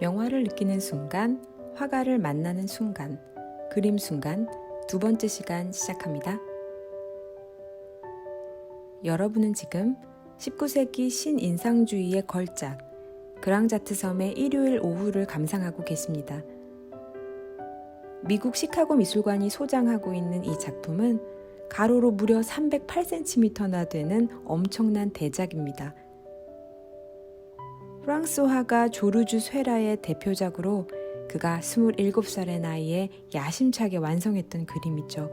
명화를 느끼는 순간, 화가를 만나는 순간, 그림 순간 두 번째 시간 시작합니다. 여러분은 지금 19세기 신인상주의의 걸작, 그랑자트 섬의 일요일 오후를 감상하고 계십니다. 미국 시카고 미술관이 소장하고 있는 이 작품은 가로로 무려 308cm나 되는 엄청난 대작입니다. 프랑스 화가 조르주 쇠라의 대표작으로 그가 27살의 나이에 야심차게 완성했던 그림이죠.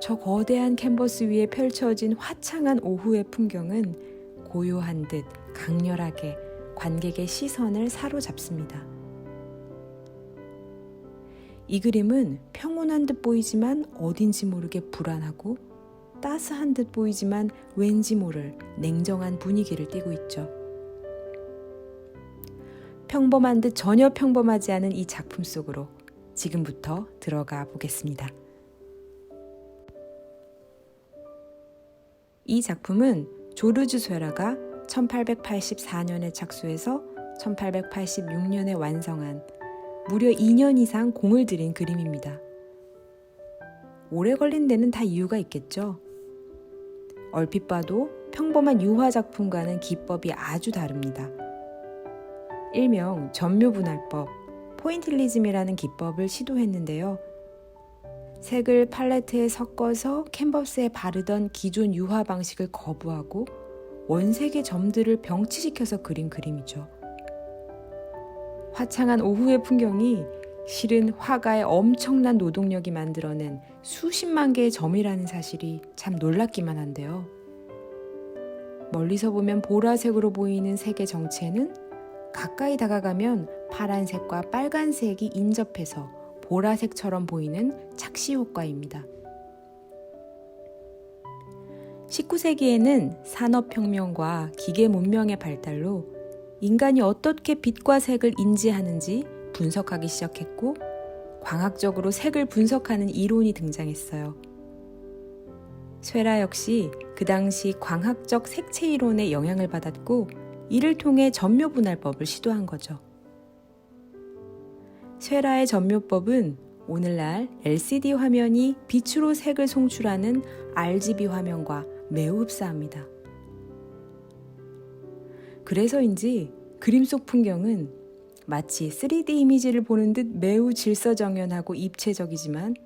저 거대한 캔버스 위에 펼쳐진 화창한 오후의 풍경은 고요한 듯 강렬하게 관객의 시선을 사로잡습니다. 이 그림은 평온한 듯 보이지만 어딘지 모르게 불안하고 따스한 듯 보이지만 왠지 모를 냉정한 분위기를 띠고 있죠. 평범한 듯 전혀 평범하지 않은 이 작품 속으로 지금부터 들어가 보겠습니다. 이 작품은 조르주 쇠라가 1884년에 착수해서 1886년에 완성한 무려 2년 이상 공을 들인 그림입니다. 오래 걸린 데는 다 이유가 있겠죠. 얼핏 봐도 평범한 유화 작품과는 기법이 아주 다릅니다. 일명 전묘분할법, 포인틸리즘이라는 기법을 시도했는데요. 색을 팔레트에 섞어서 캔버스에 바르던 기존 유화 방식을 거부하고 원색의 점들을 병치시켜서 그린 그림이죠. 화창한 오후의 풍경이 실은 화가의 엄청난 노동력이 만들어낸 수십만 개의 점이라는 사실이 참 놀랍기만 한데요. 멀리서 보면 보라색으로 보이는 색의 정체는 가까이 다가가면 파란색과 빨간색이 인접해서 보라색처럼 보이는 착시 효과입니다. 19세기에는 산업혁명과 기계 문명의 발달로 인간이 어떻게 빛과 색을 인지하는지 분석하기 시작했고, 광학적으로 색을 분석하는 이론이 등장했어요. 쇠라 역시 그 당시 광학적 색채 이론에 영향을 받았고, 이를 통해 전묘분할법을 시도한 거죠. 쇠라의 전묘법은 오늘날 LCD 화면이 빛으로 색을 송출하는 RGB 화면과 매우 흡사합니다. 그래서인지 그림 속 풍경은 마치 3D 이미지를 보는 듯 매우 질서정연하고 입체적이지만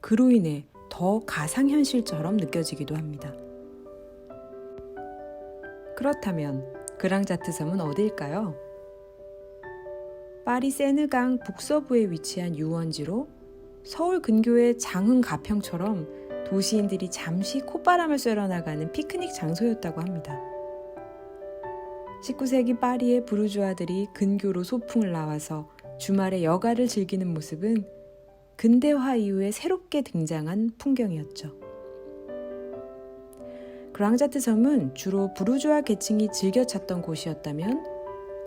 그로 인해 더 가상현실처럼 느껴지기도 합니다. 그렇다면 그랑자트 섬은 어디일까요? 파리 세느강 북서부에 위치한 유원지로 서울 근교의 장흥 가평처럼 도시인들이 잠시 콧바람을 쐬러 나가는 피크닉 장소였다고 합니다. 19세기 파리의 부르주아들이 근교로 소풍을 나와서 주말에 여가를 즐기는 모습은 근대화 이후에 새롭게 등장한 풍경이었죠. 그랑자트 섬은 주로 부르주아 계층이 즐겨 찾던 곳이었다면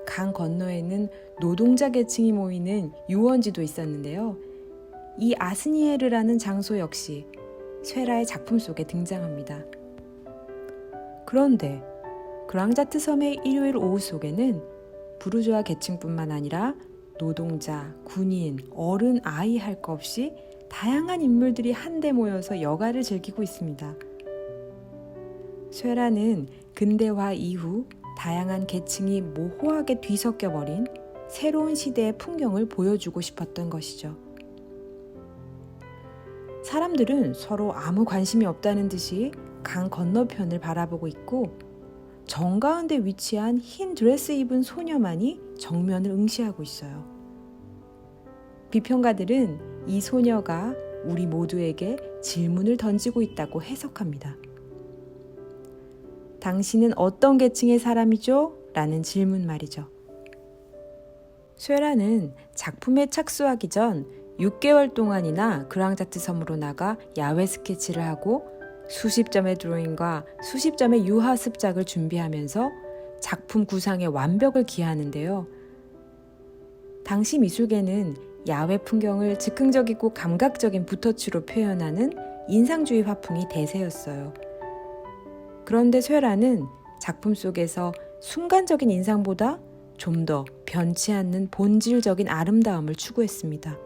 강 건너에는 노동자 계층이 모이는 유원지도 있었는데요. 이 아스니에르라는 장소 역시 쇠라의 작품 속에 등장합니다. 그런데 그랑자트 섬의 일요일 오후 속에는 부르주아 계층뿐만 아니라 노동자, 군인, 어른, 아이 할 것 없이 다양한 인물들이 한데 모여서 여가를 즐기고 있습니다. 쇠라는 근대화 이후 다양한 계층이 모호하게 뒤섞여 버린 새로운 시대의 풍경을 보여주고 싶었던 것이죠. 사람들은 서로 아무 관심이 없다는 듯이 강 건너편을 바라보고 있고 정가운데 위치한 흰 드레스 입은 소녀만이 정면을 응시하고 있어요. 비평가들은 이 소녀가 우리 모두에게 질문을 던지고 있다고 해석합니다. 당신은 어떤 계층의 사람이죠? 라는 질문 말이죠. 쇠라는 작품에 착수하기 전 6개월 동안이나 그랑자트 섬으로 나가 야외 스케치를 하고 수십 점의 드로잉과 수십 점의 유화 습작을 준비하면서 작품 구상의 완벽을 기하는데요. 당시 미술계는 야외 풍경을 즉흥적이고 감각적인 붓터치로 표현하는 인상주의 화풍이 대세였어요. 그런데 쇠라는 작품 속에서 순간적인 인상보다 좀 더 변치 않는 본질적인 아름다움을 추구했습니다.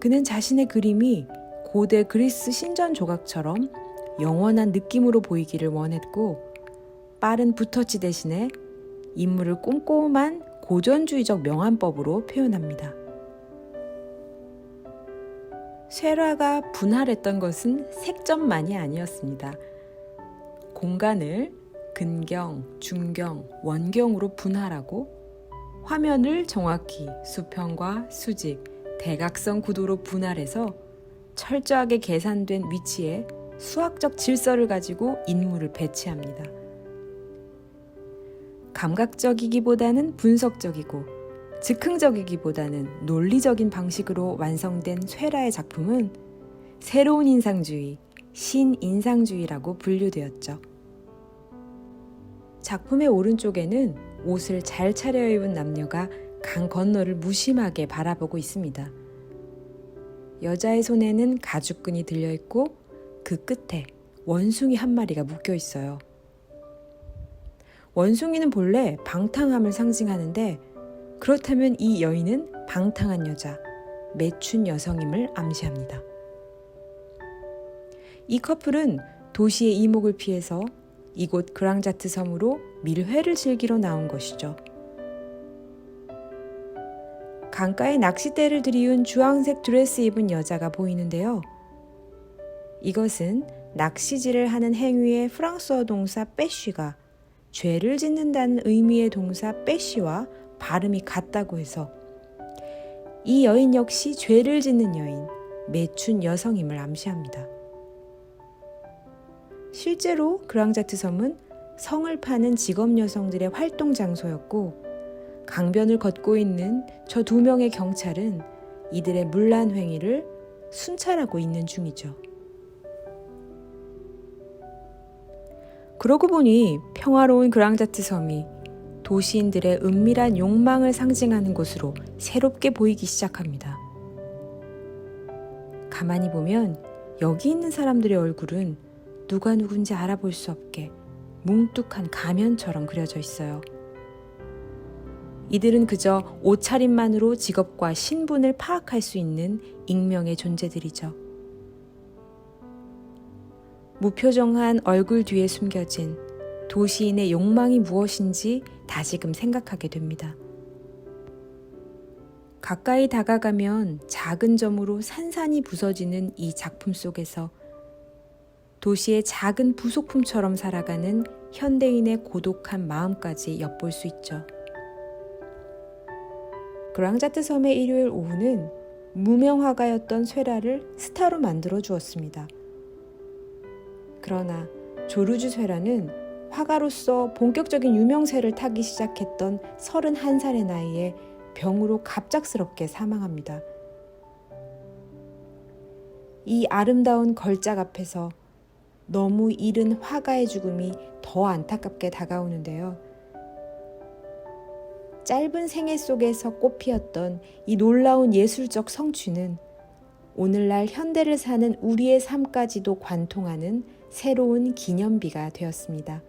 그는 자신의 그림이 고대 그리스 신전 조각처럼 영원한 느낌으로 보이기를 원했고 빠른 붓터치 대신에 인물을 꼼꼼한 고전주의적 명암법으로 표현합니다. 쇠라가 분할했던 것은 색점만이 아니었습니다. 공간을 근경, 중경, 원경으로 분할하고 화면을 정확히 수평과 수직, 대각선 구도로 분할해서 철저하게 계산된 위치에 수학적 질서를 가지고 인물을 배치합니다. 감각적이기보다는 분석적이고 즉흥적이기보다는 논리적인 방식으로 완성된 쇠라의 작품은 새로운 인상주의, 신인상주의라고 분류되었죠. 작품의 오른쪽에는 옷을 잘 차려입은 남녀가 강 건너를 무심하게 바라보고 있습니다. 여자의 손에는 가죽끈이 들려 있고 그 끝에 원숭이 한 마리가 묶여 있어요. 원숭이는 본래 방탕함을 상징하는데 그렇다면 이 여인은 방탕한 여자, 매춘 여성임을 암시합니다. 이 커플은 도시의 이목을 피해서 이곳 그랑자트 섬으로 밀회를 즐기러 나온 것이죠. 강가에 낚싯대를 들이운 주황색 드레스 입은 여자가 보이는데요. 이것은 낚시질을 하는 행위의 프랑스어 동사 빼쉬가 죄를 짓는다는 의미의 동사 빼쉬와 발음이 같다고 해서 이 여인 역시 죄를 짓는 여인, 매춘 여성임을 암시합니다. 실제로 그랑자트 섬은 성을 파는 직업 여성들의 활동 장소였고 강변을 걷고 있는 저 두 명의 경찰은 이들의 문란 행위를 순찰하고 있는 중이죠. 그러고 보니 평화로운 그랑자트 섬이 도시인들의 은밀한 욕망을 상징하는 곳으로 새롭게 보이기 시작합니다. 가만히 보면 여기 있는 사람들의 얼굴은 누가 누군지 알아볼 수 없게 뭉뚝한 가면처럼 그려져 있어요. 이들은 그저 옷차림만으로 직업과 신분을 파악할 수 있는 익명의 존재들이죠. 무표정한 얼굴 뒤에 숨겨진 도시인의 욕망이 무엇인지 다시금 생각하게 됩니다. 가까이 다가가면 작은 점으로 산산이 부서지는 이 작품 속에서 도시의 작은 부속품처럼 살아가는 현대인의 고독한 마음까지 엿볼 수 있죠. 그랑자트 섬의 일요일 오후는 무명 화가였던 쇠라를 스타로 만들어 주었습니다. 그러나 조르주 쇠라는 화가로서 본격적인 유명세를 타기 시작했던 31살의 나이에 병으로 갑작스럽게 사망합니다. 이 아름다운 걸작 앞에서 너무 이른 화가의 죽음이 더 안타깝게 다가오는데요. 짧은 생애 속에서 꽃피었던 이 놀라운 예술적 성취는 오늘날 현대를 사는 우리의 삶까지도 관통하는 새로운 기념비가 되었습니다.